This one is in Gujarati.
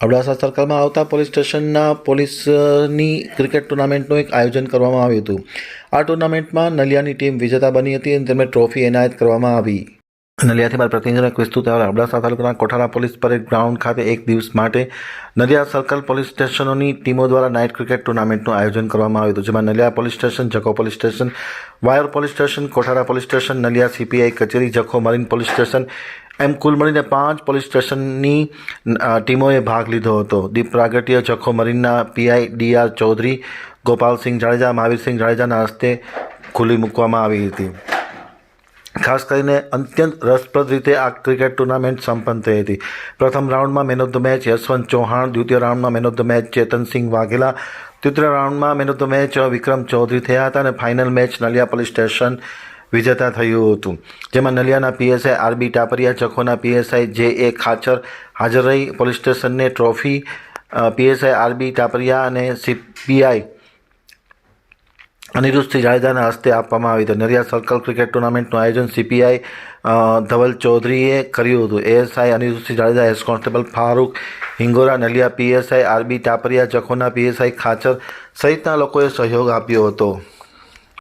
અબડાસા સર્કલમાં આવતા પોલીસ સ્ટેશનના પોલીસની ક્રિકેટ ટુર્નામેન્ટનું એક આયોજન કરવામાં આવ્યું હતું. આ ટુર્નામેન્ટમાં નલિયાની ટીમ વિજેતા બની હતી અને તેમને ટ્રોફી એનાયત કરવામાં આવી. નલિયાથી મારા પ્રતિનિધિનો એક વિસ્તૃત અહેવાલ અબડાસા તાલુકાના કોઠારા પોલીસ પરેડ ગ્રાઉન્ડ ખાતે એક દિવસ માટે નલિયા સર્કલ પોલીસ સ્ટેશનોની ટીમો દ્વારા નાઇટ ક્રિકેટ ટુર્નામેન્ટનું આયોજન કરવામાં આવ્યું હતું, જેમાં Naliya police station, Jakhau police station, Vayor police station, Kothara police station, Naliya CPI કચેરી, જખો મરીન પોલીસ સ્ટેશન, એમ કુલ મળીને પાંચ પોલીસ સ્ટેશનની ટીમોએ ભાગ લીધો હતો. દીપ પ્રાગટ્ય, Jakhau મરીનના PI D R Chaudhary, Gopalsinh Jadeja, Mahavirsinh જાડેજાના હસ્તે ખુલ્લી મૂકવામાં આવી હતી. ખાસ કરીને અત્યંત રસપ્રદ રીતે આ ક્રિકેટ ટુર્નામેન્ટ સંપન્ન થઈ હતી. પ્રથમ રાઉન્ડમાં man of the match Yashwant Chauhan, દ્વિતીય રાઉન્ડમાં man of the match Chetansinh Vaghela, તૃતીય રાઉન્ડમાં man of the match Vikram Chaudhary થયા હતા અને final match Naliya police station વિજેતા થયું હતું. જેમાં નલિયાના પીએસઆઈ આરબી ટાપરિયા, જખોના પીએસઆઈ જે એ ખાચર હાજર રહી. પોલીસ સ્ટેશનને ટ્રોફી પીએસઆઈ આરબી ટાપરિયા અને સીપીઆઈ અનિરુદ્ધસિંહ જાડેજાના હસ્તે આપવામાં આવી હતી નરિયા સર્કલ ક્રિકેટ ટુર્નામેન્ટનું આયોજન સીપીઆઈ ધવલ ચૌધરીએ કર્યું હતું. ASI Aniruddhsinh Jadeja S constable Farooq Hingora, Naliya PSI, RB Tapariya, જખોના PSI Khachar સહિતના લોકોએ સહયોગ આપ્યો હતો.